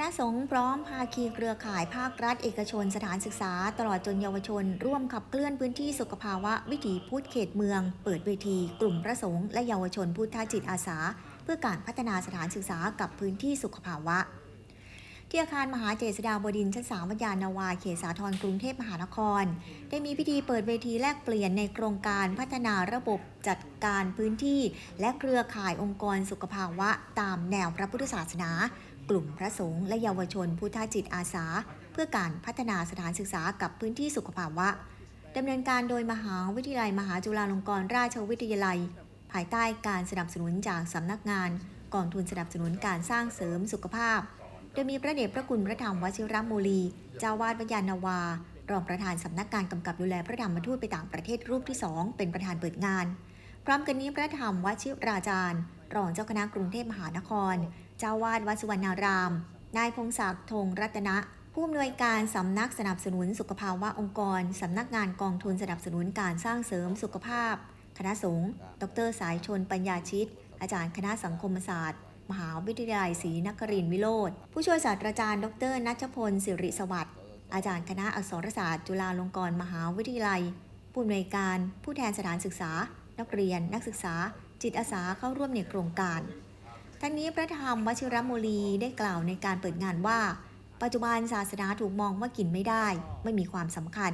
ณะสงฆ์พร้อมภาคีเครือข่ายภาครัฐเอกชนสถานศึกษา ตลอดจนเยาวชน ร่วมขับเคลื่อนพื้นที่สุขภาวะวิถีพุทธเขตเมือง เปิดเวที กลุ่มพระสงฆ์และเยาวชนพุทธจิตอาสา เพื่อการพัฒนาสถานศึกษากับพื้นที่สุขภาวะ ที่อาคารมหาเจษฎาบดินชั้นสามวิทยานาวาเขตสาทรกรุงเทพมหานคร ได้มีพิธีเปิดเวทีแลกเปลี่ยนในโครงการพัฒนาระบบจัดการพื้นที่ และเครือข่ายองค์กรสุขภาวะ ตามแนวพระพุทธศาสนา กลุ่มพระสงฆ์และเยาวชนพุทธจิตอาสา เพื่อการพัฒนาสถานศึกษากับพื้นที่สุขภาวะดำเนินการโดยมหาวิทยาลัยมหาจุฬาลงกรณราชวิทยาลัย ภายใต้การสนับสนุนจากสำนักงานกองทุนสนับสนุนการสร้างเสริมสุขภาพ โดยมีพระเดชพระคุณพระธรรมวชิรมูลี เจ้าวาดวิญญาณวา รองประธานสำนักการกำกับดูแลพระธรรมทูตไปต่างประเทศรูปที่สองเป็นประธานเปิดงาน พร้อมกันนี้พระธรรมวชิราจารย์รองเจ้าคณะกรุงเทพมหานคร เจ้าวาดวัดสุวรรณาราม นายพงศักดิ์ธงรัตนะ ผู้อำนวยการสำนักสนับสนุนสุขภาวะองค์กร สำนักงานกองทุนสนับสนุนการสร้างเสริมสุขภาพ คณะสงฆ์ดรสายชนปัญญาชิต อาจารย์คณะสังคมศาสตร์ มหาวิทยาลัยศรีนครินทร์วิโรธผู้ช่วยศาสตราจารย์ ดรนัชพลสิริสวัสดิ์อาจารย์คณะอักษรศาสตร์ จุฬาลงกรณ์มหาวิทยาลัย ผู้อำนวยการ ผู้แทนสถานศึกษา นักเรียน นักศึกษา จิตอาสาเข้าร่วมในโครงการ ทั้งนี้พระธรรมวชิรโมลีได้กล่าวในการเปิดงานว่า ปัจจุบันศาสนาถูกมองว่ากินไม่ได้ ไม่มีความสำคัญ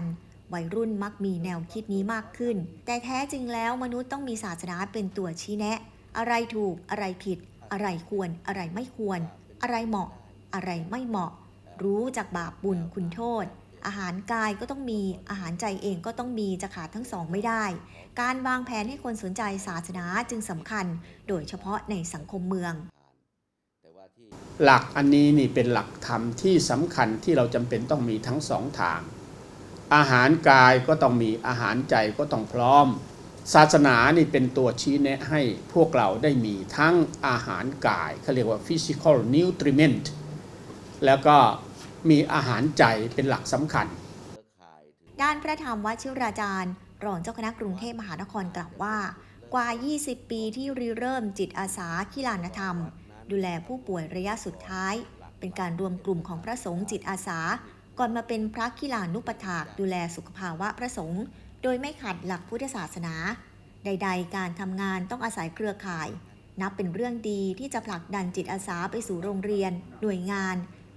วัยรุ่นมักมีแนวคิดนี้มากขึ้น แต่แท้จริงแล้วมนุษย์ต้องมีศาสนาเป็นตัวชี้แนะ อะไรถูก อะไรผิด อะไรควร อะไรไม่ควร อะไรเหมาะ อะไรไม่เหมาะ รู้จากบาปบุญคุณโทษ อาหารกายก็ต้องมีอาหารใจเองก็ต้องมีจะขาดทั้งสองไม่ได้ การวางแผนให้คนสนใจศาสนาจึงสำคัญ โดยเฉพาะในสังคมเมือง หลักอันนี้นี่เป็นหลักธรรมที่สำคัญที่เราจำเป็นต้องมีทั้งสองทาง อาหารกายก็ต้องมีอาหารใจก็ต้องพร้อม ศาสนานี่เป็นตัวชี้แนะให้พวกเราได้มีทั้งอาหารกายเขาเรียกว่า physical nutriment แล้วก็ มีอาหารใจเป็นหลักสำคัญ ด้านพระธรรมวชิราจารย์ รองเจ้าคณะกรุงเทพมหานครกล่าวว่า กว่า 20 ปีที่ริเริ่มจิตอาสาขีลานธรรม ดูแลผู้ป่วยระยะสุดท้าย เป็นการรวมกลุ่มของพระสงฆ์จิตอาสา ก่อนมาเป็นพระขีลานุปถากดูแลสุขภาวะพระสงฆ์โดยไม่ขัดหลักพุทธศาสนา ใด ๆ การทำงานต้องอาศัยเครือข่าย นับเป็นเรื่องดีที่จะผลักดันจิตอาสาไปสู่โรงเรียน หน่วยงาน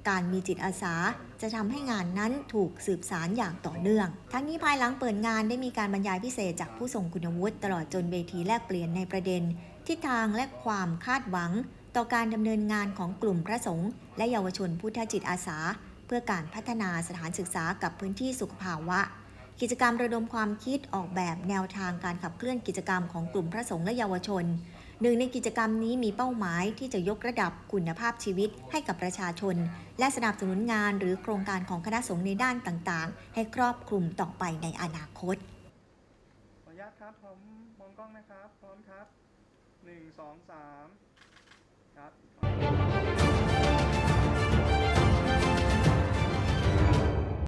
การมีจิตอาสา จะทำให้งานนั้นถูกสืบสารอย่างต่อเนื่อง ทั้งนี้ภายหลังเปิดงานได้มีการบรรยายพิเศษจากผู้ทรงคุณวุฒิตลอดจนเวทีแลกเปลี่ยนในประเด็น ทิศทางและความคาดหวัง ต่อการดำเนินงานของกลุ่มพระสงฆ์และเยาวชนพุทธจิตอาสา เพื่อการพัฒนาสถานศึกษากับพื้นที่สุขภาวะกิจกรรมระดมความคิดออกแบบแนวทางการขับเคลื่อนกิจกรรมของกลุ่มพระสงฆ์และเยาวชน หนึ่งในกิจกรรมนี้มีเป้าหมายที่จะยกระดับคุณภาพชีวิตให้กับประชาชน และสนับสนุนงานหรือโครงการของคณะสงฆ์ในด้านต่างๆ ให้ครอบคลุมต่อไปในอนาคต ขออนุญาตครับ ผมมองกล้องนะครับ พร้อมครับ 1 2 3 ครับ